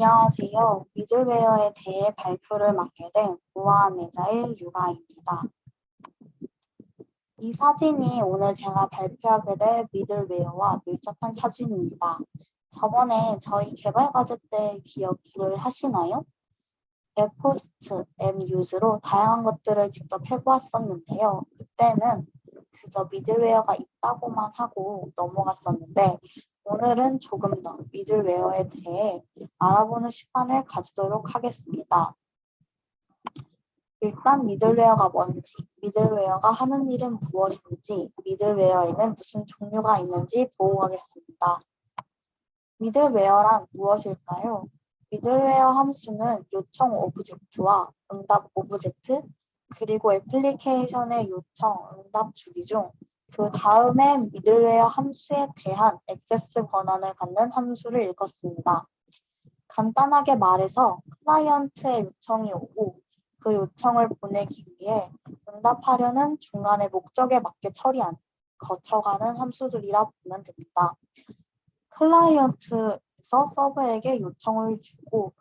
안녕하세요. 미들웨어에 대해 발표를 맡게 된 우아내자의 유가입니다. 이 사진이 오늘 제가 발표하게 될 미들웨어와 밀접한 사진입니다. 저번에 저희 개발 과제 때 기억을 하시나요? 앱포스트, 앱유즈로 다양한 것들을 직접 해보았었는데요. 그때는 그저 미들웨어가 있다고만 하고 넘어갔었는데 오늘은 조금 더 미들웨어에 대해 알아보는 시간을 가지도록 하겠습니다. 일단 미들웨어가 뭔지, 미들웨어가 하는 일은 무엇인지, 미들웨어에는 무슨 종류가 있는지 보고 가겠습니다. 미들웨어란 무엇일까요? 미들웨어 함수는 요청 오브젝트와 응답 오브젝트, 그리고 애플리케이션의 요청, 응답 주기 중 그 다음에 미들웨어 함수에 대한 액세스 권한을 갖는 함수를 읽었습니다. 간단하게 말해서 클라이언트의 요청이 오고 그 요청을 보내기 위해 응답하려는 중간의 목적에 맞게 처리한 거쳐가는 함수들이라 보면 됩니다. 클라이언트에서 서버에게 요청을 주고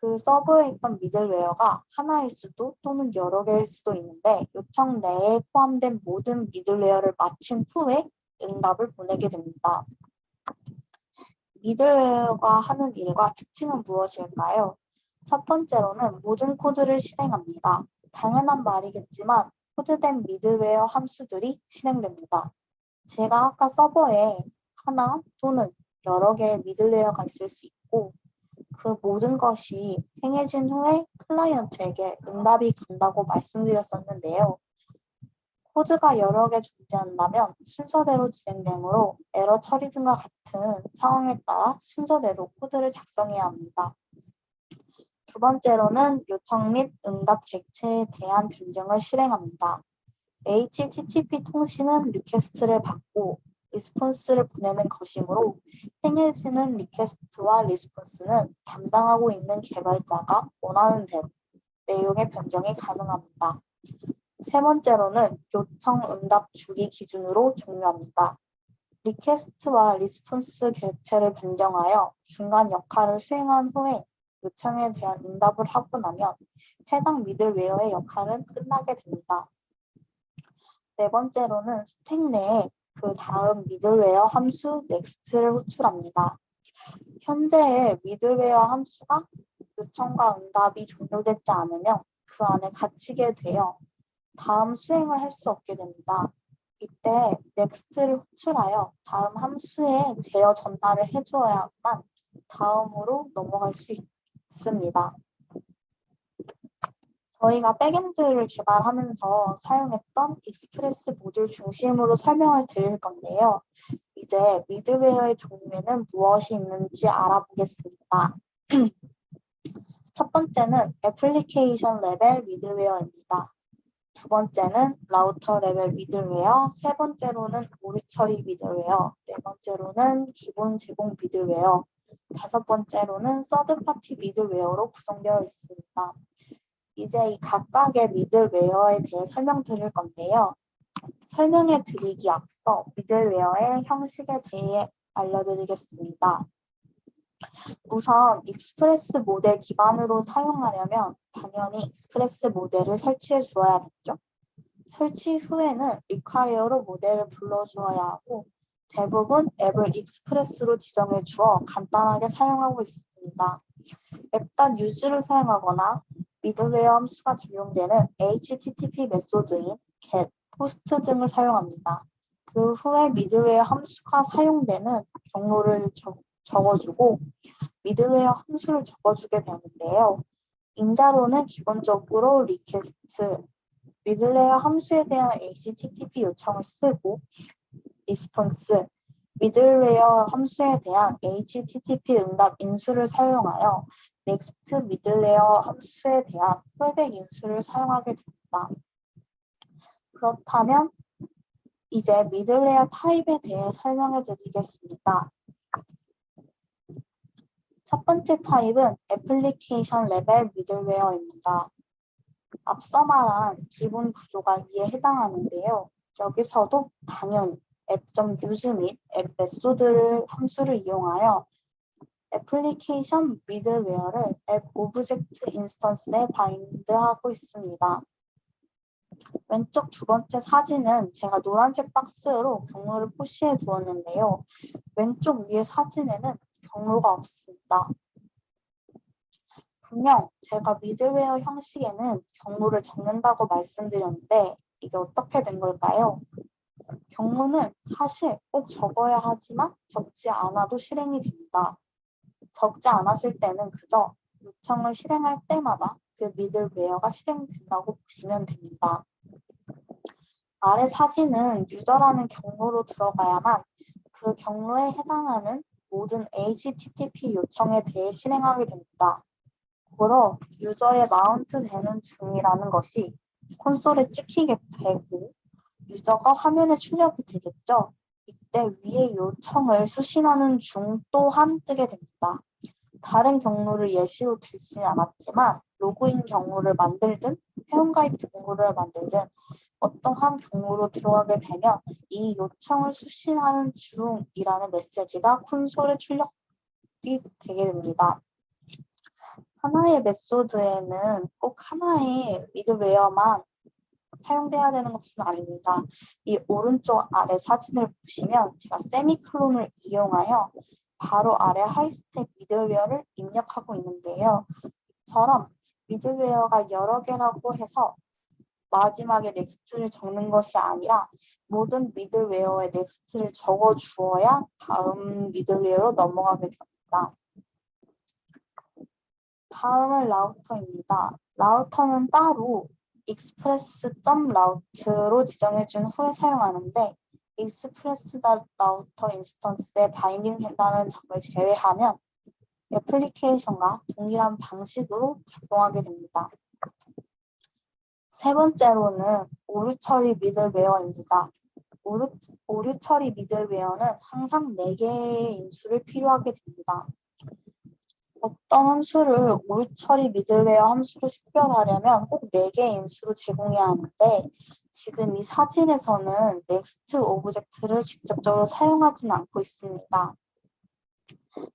그 서버에 있던 미들웨어가 하나일 수도 또는 여러 개일 수도 있는데 요청 내에 포함된 모든 미들웨어를 마친 후에 응답을 보내게 됩니다. 미들웨어가 하는 일과 특징은 무엇일까요? 첫 번째로는 모든 코드를 실행합니다. 당연한 말이겠지만 코드된 미들웨어 함수들이 실행됩니다. 제가 아까 서버에 하나 또는 여러 개의 미들웨어가 있을 수 있고 그 모든 것이 행해진 후에 클라이언트에게 응답이 간다고 말씀드렸었는데요. 코드가 여러 개 존재한다면 순서대로 진행되므로 에러 처리 등과 같은 상황에 따라 순서대로 코드를 작성해야 합니다. 두 번째로는 요청 및 응답 객체에 대한 변경을 실행합니다. HTTP 통신은 리퀘스트를 받고 리스폰스를 보내는 것이므로 행해지는 리퀘스트와 리스폰스는 담당하고 있는 개발자가 원하는 대로 내용의 변경이 가능합니다. 세 번째로는 요청 응답 주기 기준으로 종료합니다. 리퀘스트와 리스폰스 객체를 변경하여 중간 역할을 수행한 후에 요청에 대한 응답을 하고 나면 해당 미들웨어의 역할은 끝나게 됩니다. 네 번째로는 스택 내에 그 다음 미들웨어 함수 next를 호출합니다. 현재의 미들웨어 함수가 요청과 응답이 종료되지 않으면 그 안에 갇히게 되어 다음 수행을 할 수 없게 됩니다. 이때 next를 호출하여 다음 함수에 제어 전달을 해주어야만 다음으로 넘어갈 수 있습니다. 저희가 백엔드를 개발하면서 사용했던 익스프레스 모듈 중심으로 설명을 드릴 건데요. 이제 미드웨어의 종류에는 무엇이 있는지 알아보겠습니다. 첫 번째는 애플리케이션 레벨 미들웨어입니다. 두 번째는 라우터 레벨 미들웨어, 세 번째로는 오류 처리 미들웨어, 네 번째로는 기본 제공 미들웨어, 다섯 번째로는 서드 파티 미들웨어로 구성되어 있습니다. 이제 이 각각의 미들웨어에 대해 설명드릴 건데요. 설명해 드리기 앞서 미들웨어의 형식에 대해 알려드리겠습니다. 우선 익스프레스 모델 기반으로 사용하려면 당연히 익스프레스 모델을 설치해 주어야겠죠. 설치 후에는 require로 모델을 불러주어야 하고 대부분 앱을 익스프레스로 지정해 주어 간단하게 사용하고 있습니다. 앱단 유즈를 사용하거나 미들웨어 함수가 적용되는 HTTP 메소드인 get, post 등을 사용합니다. 그 후에 미들웨어 함수가 사용되는 경로를 적, 적어주고 미들웨어 함수를 적어주게 되는데요. 인자로는 기본적으로 request, 미들웨어 함수에 대한 HTTP 요청을 쓰고 response, 미들웨어 함수에 대한 HTTP 응답 인수를 사용하여 next 미들레어 함수에 대한 폴백 인수를 사용하게 됩니다. 그렇다면 이제 미들레어 타입에 대해 설명해 드리겠습니다. 첫 번째 타입은 애플리케이션 레벨 미들웨어입니다. 앞서 말한 기본 구조가 이에 해당하는데요. 여기서도 당연히 앱.use 및앱 메소드를 함수를 이용하여 애플리케이션 미들웨어를 앱 오브젝트 인스턴스에 바인드하고 있습니다. 왼쪽 두 번째 사진은 제가 노란색 박스로 경로를 표시해 두었는데요. 왼쪽 위의 사진에는 경로가 없습니다. 분명 제가 미들웨어 형식에는 경로를 적는다고 말씀드렸는데 이게 어떻게 된 걸까요? 경로는 사실 꼭 적어야 하지만 적지 않아도 실행이 됩니다. 적지 않았을 때는 그저 요청을 실행할 때마다 그 미들웨어가 실행된다고 보시면 됩니다. 아래 사진은 유저라는 경로로 들어가야만 그 경로에 해당하는 모든 HTTP 요청에 대해 실행하게 됩니다. 고로 유저에 마운트 되는 중이라는 것이 콘솔에 찍히게 되고 유저가 화면에 출력이 되겠죠. 이때 위의 요청을 수신하는 중 또한 뜨게 됩니다. 다른 경로를 예시로 들지 않았지만 로그인 경로를 만들든 회원가입 경로를 만들든 어떠한 경로로 들어가게 되면 이 요청을 수신하는 중이라는 메시지가 콘솔에 출력이 되게 됩니다. 하나의 메소드에는 꼭 하나의 미드웨어만 사용돼야 되는 것은 아닙니다. 이 오른쪽 아래 사진을 보시면 제가 세미클론을 이용하여 바로 아래 하이스택 미들웨어를 입력하고 있는데요. 이처럼 미들웨어가 여러 개라고 해서 마지막에 넥스트를 적는 것이 아니라 모든 미들웨어에 넥스트를 적어 주어야 다음 미들웨어로 넘어가게 됩니다. 다음은 라우터입니다. 라우터는 따로 express.route로 지정해준 후에 사용하는데 express 라우터 인스턴스에 바인딩 된다는 점을 제외하면 애플리케이션과 동일한 방식으로 작동하게 됩니다. 세 번째로는 오류 처리 미들웨어입니다. 오류, 오류 처리 미들웨어는 항상 4개의 인수를 필요하게 됩니다. 어떤 함수를 오류 처리 미들웨어 함수로 식별하려면 꼭 4개의 인수로 제공해야 하는데 지금 이 사진에서는 next 오브젝트를 직접적으로 사용하지는 않고 있습니다.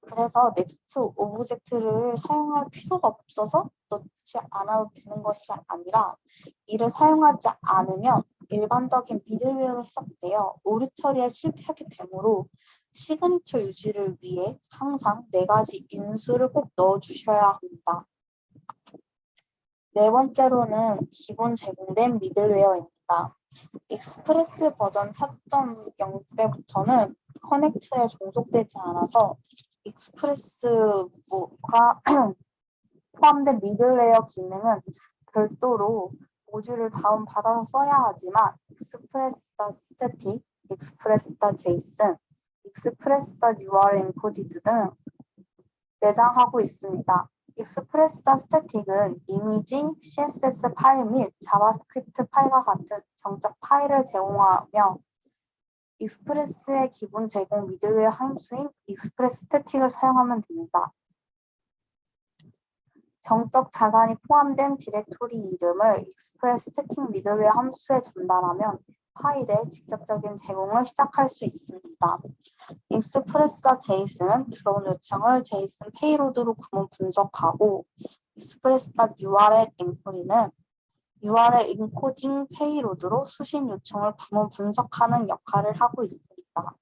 그래서 next 오브젝트를 사용할 필요가 없어서 넣지 않아도 되는 것이 아니라 이를 사용하지 않으면 일반적인 미들웨어로 해석되어 오류 처리에 실패하게 되므로 시그니처 유지를 위해 항상 네 가지 인수를 꼭 넣어 주셔야 합니다. 네 번째로는 기본 제공된 미들웨어입니다. 익스프레스 버전 4.0 때부터는 커넥트에 종속되지 않아서 익스프레스가 포함된 미들레어 기능은 별도로 모듈을 다운받아서 써야 하지만 익스프레스.static, 익스프레스.json, 익스프레스.url 엔코디드 등 내장하고 있습니다. 익스프레스.static은 이미지, CSS 파일 및 자바스크립트 파일과 같은 정적 파일을 제공하며 익스프레스의 기본 제공 미들웨어 함수인 익스프레스 스태틱을 사용하면 됩니다. 정적 자산이 포함된 디렉토리 이름을 익스프레스 스태틱 미들웨어 함수에 전달하면 파일의 직접적인 제공을 시작할 수 있습니다. 익스프레스와 제이슨은 들어온 요청을 제이슨 페이로드로 구문 분석하고 익스프레스와 URL 인코리는 URL 인코딩 페이로드로 수신 요청을 구문 분석하는 역할을 하고 있습니다.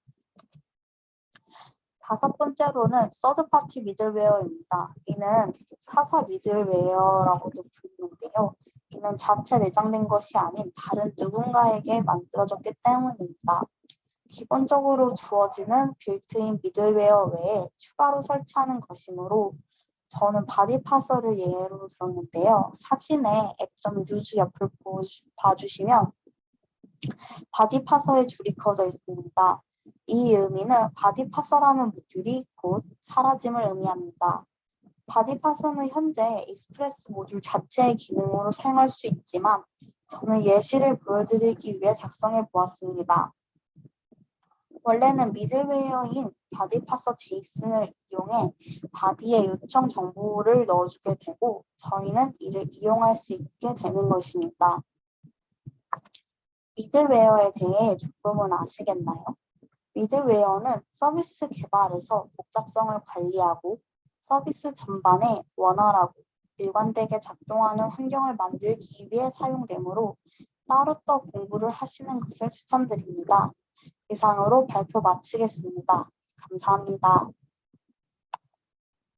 다섯 번째로는 서드파티 미들웨어입니다. 이는 타사 미들웨어라고도 부르는데요. 이는 자체 내장된 것이 아닌 다른 누군가에게 만들어졌기 때문입니다. 기본적으로 주어지는 빌트인 미들웨어 외에 추가로 설치하는 것이므로 저는 바디 파서를 예로 들었는데요. 사진에 앱.유즈 옆을 봐주시면 바디 파서의 줄이 그어져 있습니다. 이 의미는 바디 파서라는 모듈이 곧 사라짐을 의미합니다. 바디 파서는 현재 익스프레스 모듈 자체의 기능으로 사용할 수 있지만 저는 예시를 보여드리기 위해 작성해 보았습니다. 원래는 미들웨어인 바디 파서 제이슨을 이용해 바디의 요청 정보를 넣어주게 되고 저희는 이를 이용할 수 있게 되는 것입니다. 미들웨어에 대해 조금은 아시겠나요? 미들웨어는 서비스 개발에서 복잡성을 관리하고 서비스 전반에 원활하고 일관되게 작동하는 환경을 만들기 위해 사용되므로 따로 더 공부를 하시는 것을 추천드립니다. 이상으로 발표 마치겠습니다. 감사합니다.